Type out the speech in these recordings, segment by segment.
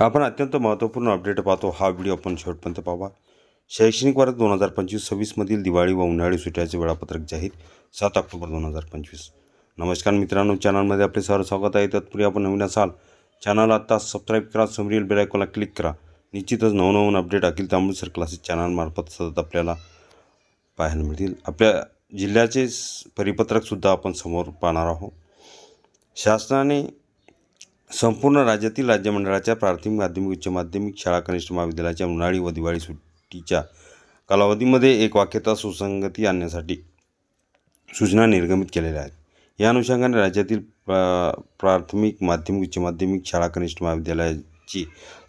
आपण अत्यंत महत्त्वपूर्ण अपडेट पाहतो. हा व्हिडिओ आपण शेवटपर्यंत पाहावा. शैक्षणिक वर्ष दोन हजार पंचवीस सव्वीसमधील दिवाळी व उन्हाळी सुट्ट्याचे वेळापत्रक जाहीर सात ऑक्टोबर दोन हजार पंचवीस. नमस्कार मित्रांनो चॅनलमध्ये आपले सर्व स्वागत आहे. तत्पूर्वी आपण नवीन असाल चॅनल आत्ता सबस्क्राईब करा समरील बेल आयकॉनला क्लिक करा. निश्चितच नवनवीन अपडेट अखिल तांबूसर क्लासेस चॅनलमार्फत सतत आपल्याला पाहायला मिळतील. आपल्या जिल्ह्याचे परिपत्रकसुद्धा आपण समोर पाहणार आहोत. शासनाने संपूर्ण राज्यातील राज्यमंडळाच्या प्राथमिक माध्यमिक उच्च माध्यमिक शाळा कनिष्ठ महाविद्यालयाच्या उन्हाळी व दिवाळी सुट्टीच्या कालावधीमध्ये एक वाक्यता सुसंगती आणण्यासाठी सूचना निर्गमित केलेल्या आहेत. या अनुषंगाने राज्यातील प्रा प्राथमिक माध्यमिक उच्च माध्यमिक शाळा कनिष्ठ महाविद्यालयाची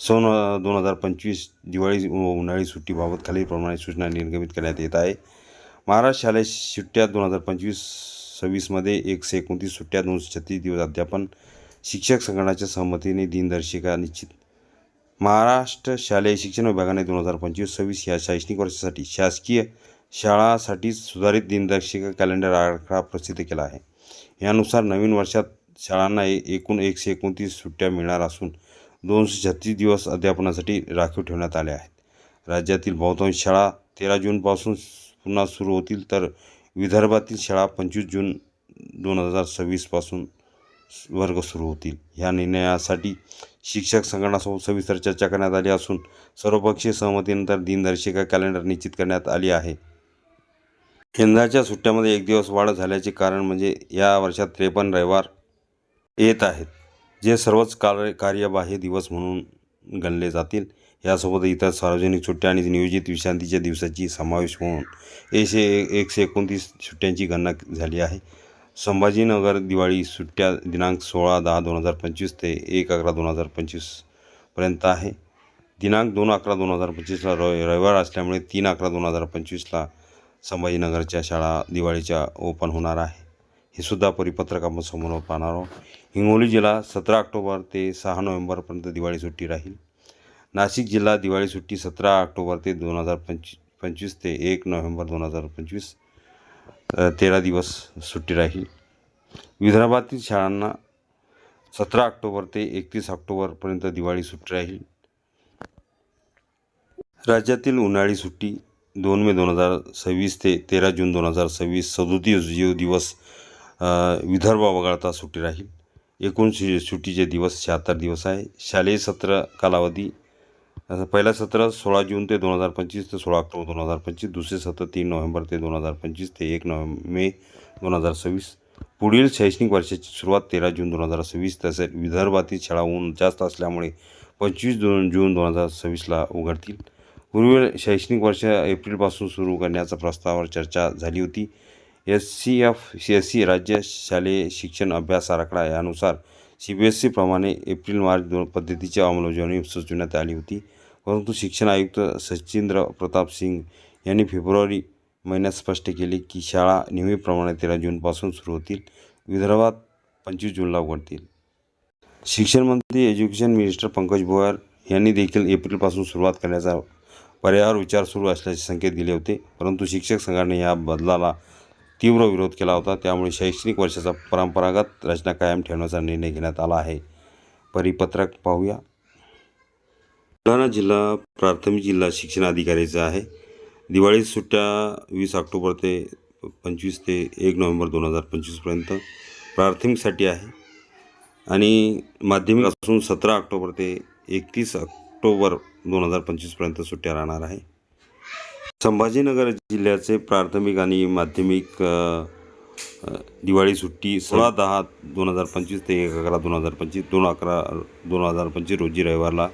सन दोन हजार पंचवीस दिवाळी उन्हाळी सुट्टीबाबत खालीलप्रमाणे सूचना निर्गमित करण्यात येत आहे. महाराष्ट्र शालेय सुट्ट्या दोन हजार पंचवीस सव्वीसमध्ये एकशे एकोणतीस सुट्ट्या दोनशे छत्तीस दिवस अध्यापन शिक्षक संघटनाच्या सहमतीने दिनदर्शिका निश्चित. महाराष्ट्र शालेय शिक्षण विभागाने दोन हजार पंचवीस सव्वीस या शैक्षणिक वर्षासाठी शासकीय शाळासाठी सुधारित दिनदर्शिका कॅलेंडर आराखडा प्रसिद्ध केला आहे. यानुसार नवीन वर्षात शाळांना एकूण एकशे एकोणतीस सुट्ट्या मिळणार असून दोनशे छत्तीस दिवस अध्यापनासाठी राखीव ठेवण्यात आले आहेत. राज्यातील बहुतांश शाळा तेरा जूनपासून पुन्हा सुरू होतील तर विदर्भातील शाळा पंचवीस जून दोन हजार सव्वीसपासून वर्ग सुरू होतील. ह्या निर्णयासाठी शिक्षक संघटनासोबत सविस्तर चर्चा करण्यात आली असून सर्वपक्षीय सहमतीनंतर दिनदर्शिका कॅलेंडर निश्चित करण्यात आली आहे. यंदाच्या सुट्ट्यामध्ये एक दिवस वाढ झाल्याचे कारण म्हणजे या वर्षात त्रेपन्न रविवार येत आहेत जे सर्वच कार्य कार्यबाह्य दिवस म्हणून गणले जातील. यासोबत इतर सार्वजनिक सुट्ट्या आणि नियोजित विश्रांतीच्या दिवसाची समावेश होऊन एकशे एकशे एकोणतीस सुट्ट्यांची गणना झाली आहे. संभाजीनगर दिवाळी सुट्ट्या दिनांक सोळा दहा दोन हजार पंचवीस ते एक अकरा दोन हजार पंचवीसपर्यंत आहे. दिनांक दोन अकरा दोन हजार पंचवीसला रवि रविवार असल्यामुळे तीन अकरा दोन हजार पंचवीसला संभाजीनगरच्या शाळा दिवाळीच्या ओपन होणार आहे. हे सुद्धा परिपत्रक आपण समोर पाहणार आहोत. हिंगोली जिल्हा सतरा ऑक्टोबर ते सहा नोव्हेंबरपर्यंत दिवाळी सुट्टी राहील. नाशिक जिल्हा दिवाळी सुट्टी सतरा ऑक्टोबर ते दोन हजार पंच पंचवीस ते एक नोव्हेंबर दोन हजार पंचवीस तेरा दिवस सुट्टी राहील. विदर्भातील शाळांना सतरा ऑक्टोबर ते एकतीस ऑक्टोबरपर्यंत दिवाळी सुट्टी राहील. राज्यातील उन्हाळी सुट्टी दोन मे दोन हजार सव्वीस ते तेरा जून दोन हजार सव्वीस सदोतीस जीव दिवस विदर्भ वगळता सुट्टी राहील. एकूण सुट्टीचे दिवस शहात्तर दिवस आहे. शालेय सत्र कालावधी पहिलं पहिला सत्र सोळा जून ते दोन हजार पंचवीस ते सोळा ऑक्टोबर दोन हजार पंचवीस दुसरे सत्र तीन नोव्हेंबर ते दोन हजार पंचवीस ते एक नोव्हें मे दोन हजार सव्वीस. पुढील शैक्षणिक वर्षाची सुरुवात तेरा जून दोन हजार सव्वीस तसेच विदर्भातील शाळा ऊन जास्त असल्यामुळे पंचवीस दोन जून दोन हजार सव्वीसला उघडतील. पूर्वी शैक्षणिक वर्ष एप्रिलपासून सुरू करण्याच्या प्रस्तावावर चर्चा झाली होती. S C F C S C राज्य शालेय शिक्षण अभ्यास आराखडा यानुसार सी बी एस सीप्रमाणे एप्रिल मार्च दोन पद्धतीची अंमलबजावणी सुचविण्यात आली होती. परंतु शिक्षण आयुक्त सचिंद्र प्रताप सिंग यांनी फेब्रुवारी महिन्यात स्पष्ट केले की शाळा नेहमीप्रमाणे तेरा जूनपासून सुरू होतील. विदर्भात पंचवीस जूनला उघडतील. शिक्षण मंत्री एज्युकेशन मिनिस्टर पंकज भोयर यांनी देखील एप्रिलपासून सुरुवात करण्याचा पर्यायावर विचार सुरू असल्याचे संकेत दिले होते. परंतु शिक्षक संघाने या बदलाला तीव्र विरोध केला होता. त्यामुळे शैक्षणिक वर्षाचा परंपरागत रचना कायम ठेवण्याचा निर्णय घेण्यात आला आहे. परिपत्रक पाहूया. बुलढाणा जिल्हा प्राथमिक जिल्हा शिक्षण अधिकारीचा आहे. दिवाळी सुट्ट्या वीस ऑक्टोबर ते पंचवीस ते एक नोव्हेंबर दोन हजार पंचवीसपर्यंत प्राथमिकसाठी आहे. आणि माध्यमिक असून सतरा ऑक्टोबर ते एकतीस ऑक्टोबर दोन हजार पंचवीसपर्यंत सुट्ट्या राहणार आहे. संभाजीनगर जिल्ह्याचे प्राथमिक आणि माध्यमिक दिवाळी सुट्टी सोळा दहा दोन हजार पंचवीस ते एक अकरा दोन हजार पंचवीस दोन अकरा दोन हजार पंचवीस रोजी रविवारला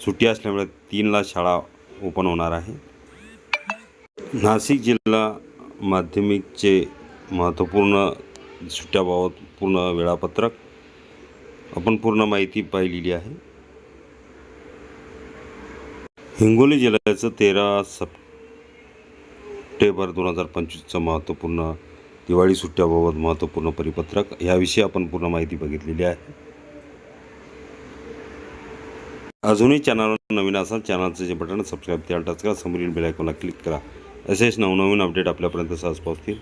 सुट्टी असल्यामुळे तीनला शाळा ओपन होणार आहे. नाशिक जिल्हा माध्यमिकचे महत्त्वपूर्ण सुट्ट्याबाबत पूर्ण वेळापत्रक. आपण पूर्ण माहिती पाहिलेली आहे. हिंगोली जिल्ह्याचं तेरा सप्टेंबर दोन हजार पंचवीसचं महत्त्वपूर्ण दिवाळी सुट्ट्याबाबत महत्त्वपूर्ण परिपत्रक. याविषयी आपण पूर्ण माहिती बघितलेली आहे. अजूनही चॅनलवर नवीन असाल चॅनलचं जे बटन सबस्क्राईब त्याला टच करा. समोरील बेल क्लिक करा. असेच नवनवीन अपडेट आपल्यापर्यंत सहज पोहोचतील.